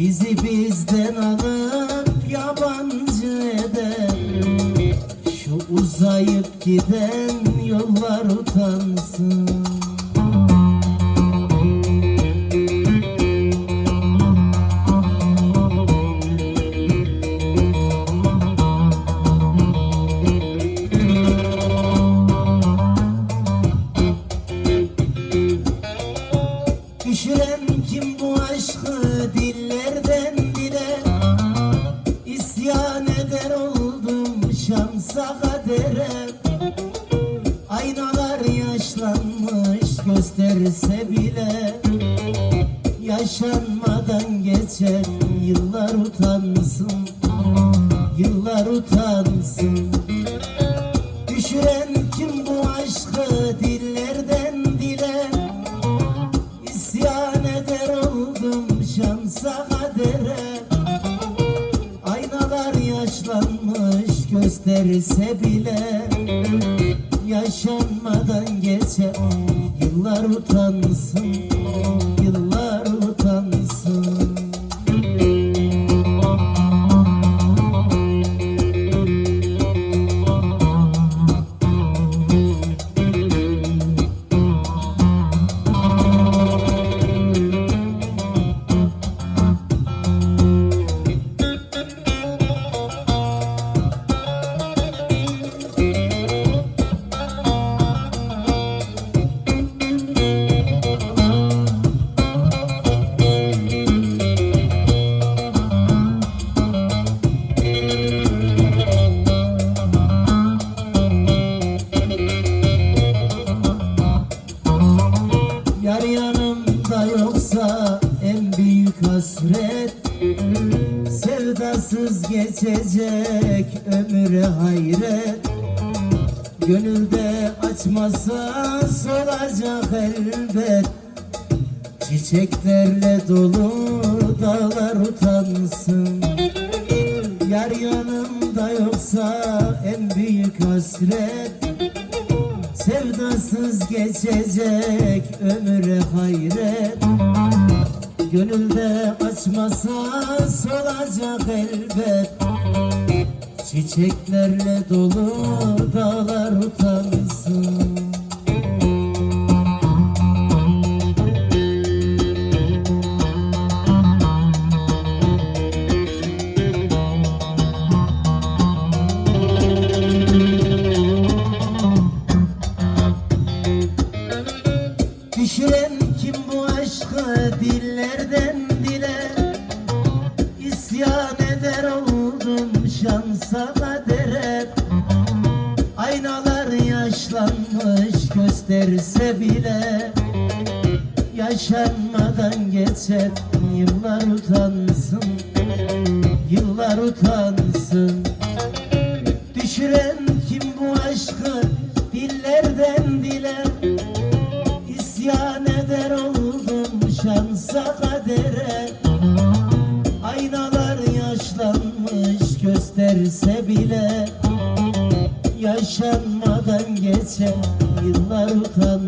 Bizi bizden alıp yabancı eden Şu uzayıp giden yollar utansın bu aşkı dillerden dile? İsyan eder oldum şansa kadere. Aynalar yaşlanmış gösterse bile. Yaşanmadan geçen yıllar utansın Yıllar utansın gösterse bile Yaşanmadan geçen yıllar utansın Yar yanımda yoksa en büyük hasret. Sevdasız geçecek ömre hayret. Gönülde açmasa solacak elbet. Çiçeklerle dolu dağlar utansın. Yar yanımda yoksa en büyük hasret Sevdasız geçecek ömre hayret. Gönülde açmasa solacak elbet. Çiçeklerle dolu dağlar utansın şansa kadere Aynalar yaşlanmış gösterse bile Yaşanmadan geçen yıllar utansın Yıllar utansın. Düşüren kim bu aşkı dillerden dile? İsyan eder oldum şansa kadere derse bile Yaşanmadan geçen yıllar utanır.